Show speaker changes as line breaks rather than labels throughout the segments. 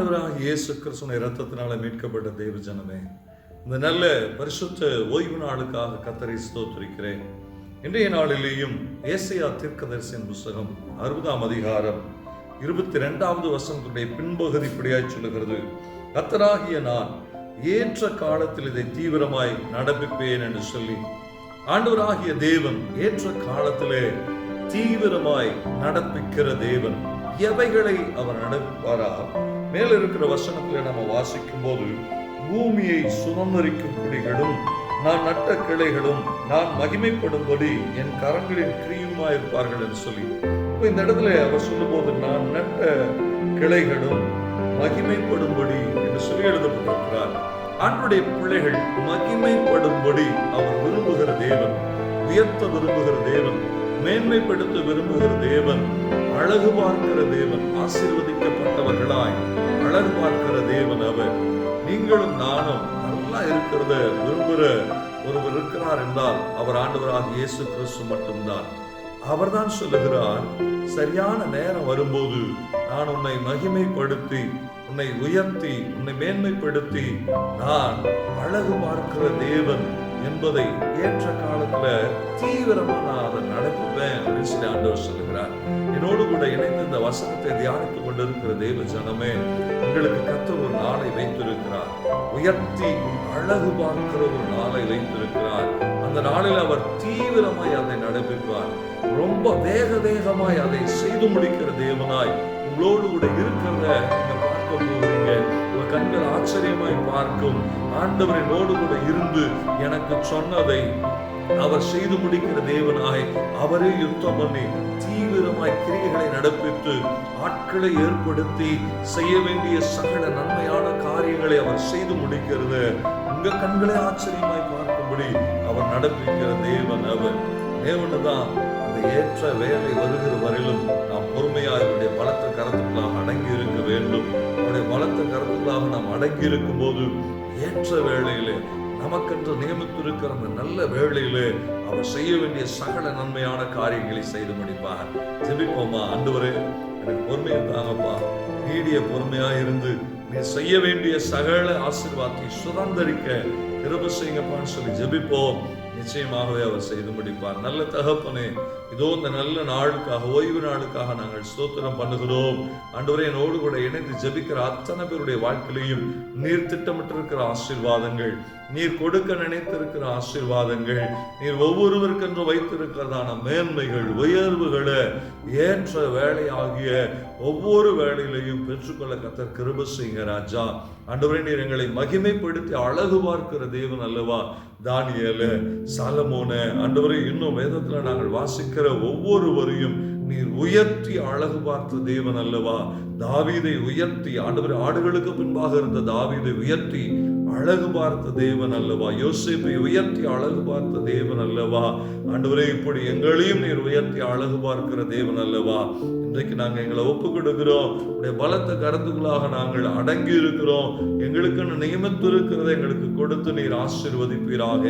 ஆண்டவராக இயேசு கிறிஸ்துவின் இரத்தத்தினால மீட்கப்பட்ட தெய்வ ஜனமே இந்த நல்ல பரிசுத்த ஓய்வு நாளுக்காக கத்தரை ஸ்தோத்திருக்கிறேன். இன்றைய நாளிலேயும் ஏசையா தீர்க்கதரிசன் புஸ்தகம் அறுபதாம் அதிகாரம் இருபத்தி ரெண்டாவது வசனத்துடைய பின்பகுதி இப்படியாய் சொல்லுகிறது. கத்தராகிய நான் ஏற்ற காலத்தில் இதை தீவிரமாய் நடப்பிப்பேன் என்று சொல்லி ஆண்டவராகிய தேவன் ஏற்ற காலத்திலே தீவிரமாய் நடப்பிக்கிற தேவன் எவைகளை அவர் நடப்பாரா மேல இருக்கிற வசனத்துல நம்ம வாசிக்கும் போது பூமியை சுதந்திரிக்கும் குடிகளும் நான் நட்ட கிளைகளும் நான் மகிமைப்படும்படி என் கரங்களின் கிரியுமாயிருப்பார்கள் என்று சொல்லி. இப்ப இந்த இடத்துல அவர் சொல்லும்போது நான் நட்ட கிளைகளும் மகிமைப்படும்படி என்று சொல்லி எழுதப்பட்டிருக்கிறார். ஆண்டுடைய பிள்ளைகள் மகிமைப்படும்படி அவர் விரும்புகிற தேவன் உயர்த்த விரும்புகிற தேவன் மேன்மைப்படுத்த விரும்புகிற தேவன் அழகு பார்க்கிற தேவன் ஆசீர்வதிக்கப்பட்டவர்களாய் அழகு பார்க்கிற தேவன் அவர். நீங்களும் நானும் நல்லா இருக்கிறத விரும்புகிற ஒருவர் இருக்கிறார் என்றால் அவர் ஆண்டவராக இயேசு கிறிஸ்து மட்டும்தான். அவர்தான் சொல்லுகிறார் சரியான நேரம் வரும்போது நான் உன்னை மகிமைப்படுத்தி உன்னை உயர்த்தி உன்னை மேன்மைப்படுத்தி நான் அழகு பார்க்கிற தேவன் என்பதை ஏற்ற காலத்துல தீவிரமா நான் அதை நடப்புவேன் அப்படின்னு சொல்லி ஆண்டவர் சொல்லுகிறார். என்னோடு கூட இணைந்து இந்த வசனத்தை தியானித்துக் கொண்டிருக்கிற தெய்வ ஜனமே உங்களுக்கு கத்த ஒரு நாளை வைத்திருக்கிறார். உயர்த்தி அழகு பார்க்கிற ஒரு நாளை வைத்திருக்கிறார். அந்த நாளில் அவர் தீவிரமாய் அதை நடப்பிப்பார். ரொம்ப வேக வேகமாய் அதை செய்து முடிக்கிற தேவனாய் உங்களோடு கூட இருக்கிறத நீங்க பார்க்க போகிறீங்க ஆச்சரியமாய் பார்க்கும். ஆண்டவர் என்னோடு கூட இருந்து எனக்கு சொன்னதை அவர் செய்து முடிக்கிற தேவனாய் அவரே யுத்தம் பண்ணி தீவிரமாய் கிரியைகளை நடப்பித்து ஆட்களை ஏற்படுத்தி செய்ய வேண்டிய சகல நன்மையான காரியங்களை அவர் செய்து முடிக்கிறது. உங்க கண்களை ஆச்சரியமாய் பார்க்கும்படி அவர் நடப்பிக்கிற தேவன் அவர். தேவனு தான் அந்த ஏற்ற வேலை வருகிற வரையிலும் நாம் பொறுமையாக அவருடைய பலத்த கருத்துக்களாக அடங்கி இருக்க வேண்டும். அவருடைய பலத்த கருத்துக்களாக நாம் அடங்கி இருக்கும் போது ஏற்ற வேளையிலே நமக்கென்று நியமித்திருக்கிற அந்த நல்ல வேளையிலே அவர் செய்ய வேண்டிய சகல நன்மையான காரியங்களை செய்து முடிப்பார். ஜெபிப்போமா? ஆண்டவரே எனக்கு பொறுமையை தாங்கப்பா நீடிய பொறுமையா இருந்து நீ செய்ய வேண்டிய சகல ஆசீர்வாதத்தை சுதந்திரிக்க கிருப செய்யுங்கப்பான்னு சொல்லி ஜெபிப்போம். நிச்சயமாகவே அவர் செய்து முடிப்பார். நல்ல தகப்பனே இதோ இந்த நல்ல நாளுக்காக ஓய்வு நாளுக்காக நாங்கள் ஸ்தோத்திரம் பண்ணுகிறோம். அன்றுவரை என்னோடு கூட இணைந்து ஜெபிக்கிற அத்தனை பேருடைய வாழ்க்கையிலையும் நீர் திட்டமிட்டிருக்கிற ஆசீர்வாதங்கள் நீர் கொடுக்க நினைத்திருக்கிற ஆசீர்வாதங்கள் நீர் ஒவ்வொருவருக்கென்று வைத்திருக்கிறதான மேன்மைகள் உயர்வுகளை ஏற்ற வேலையாகிய ஒவ்வொரு வேலையிலையும் பெற்றுக்கொள்ள கத்தர் கிருப செய்யுங்க ராஜா. அன்றுவரை நீர் எங்களை மகிமைப்படுத்தி அழகு பார்க்கிற தேவன் அல்லவா? தானியல சாலமோன ஆண்டவரே இன்னும் வேதத்துல நாங்கள் வாசிக்கிற ஒவ்வொருவரையும் நீர் உயர்த்தி அழகு பார்த்த தேவன் அல்லவா? தாவீதை உயர்த்தி ஆண்டவர் ஆடுகளுக்கு பின்பாக இருந்த தாவீதை உயர்த்தி அழகு பார்த்த தேவன் அல்லவா? யோசிப்பை உயர்த்தி அழகு பார்த்த தேவன் அல்லவா? ஆண்டவரே இப்படி எங்களையும் நீர் உயர்த்தி அழகு பார்க்கிற தேவன் அல்லவா? இன்றைக்கு நாங்க எங்களை ஒப்பு கொடுக்கிறோம் உடைய பலத்த கருத்துக்களாக நாங்கள் அடங்கி இருக்கிறோம் எங்களுக்குன்னு நியமித்து இருக்கிறதை எங்களுக்கு கொடுத்து நீர் ஆசீர்வதிப்பீராக.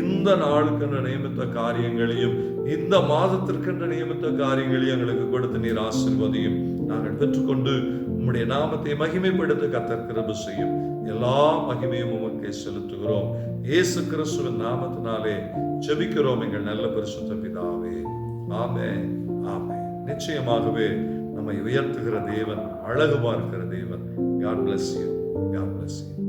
இந்த நாளுக்கென்று நியமித்த காரியங்களையும் இந்த மாதத்திற்கென்று நியமித்த காரியங்களையும் எங்களுக்கு கொடுத்து நீர் ஆசீர்வதியும். நாங்கள் பெற்றுக்கொண்டு உம்முடைய நாமத்தை மகிமைப்படுத்த கத்தர் செய்யும். எல்லா மகிமையும் உமக்கே செலுத்துகிறோம். இயேசு கிறிஸ்துவின் நாமத்தினாலே ஜெபிக்கிறோம் எங்கள் நல்ல பரிசுத்த பிதாவே. ஆமே ஆமே நிச்சயமாகவே நம்மை உயர்த்துகிற தேவன் அழகு பார்க்கிற தேவன். God bless you God bless you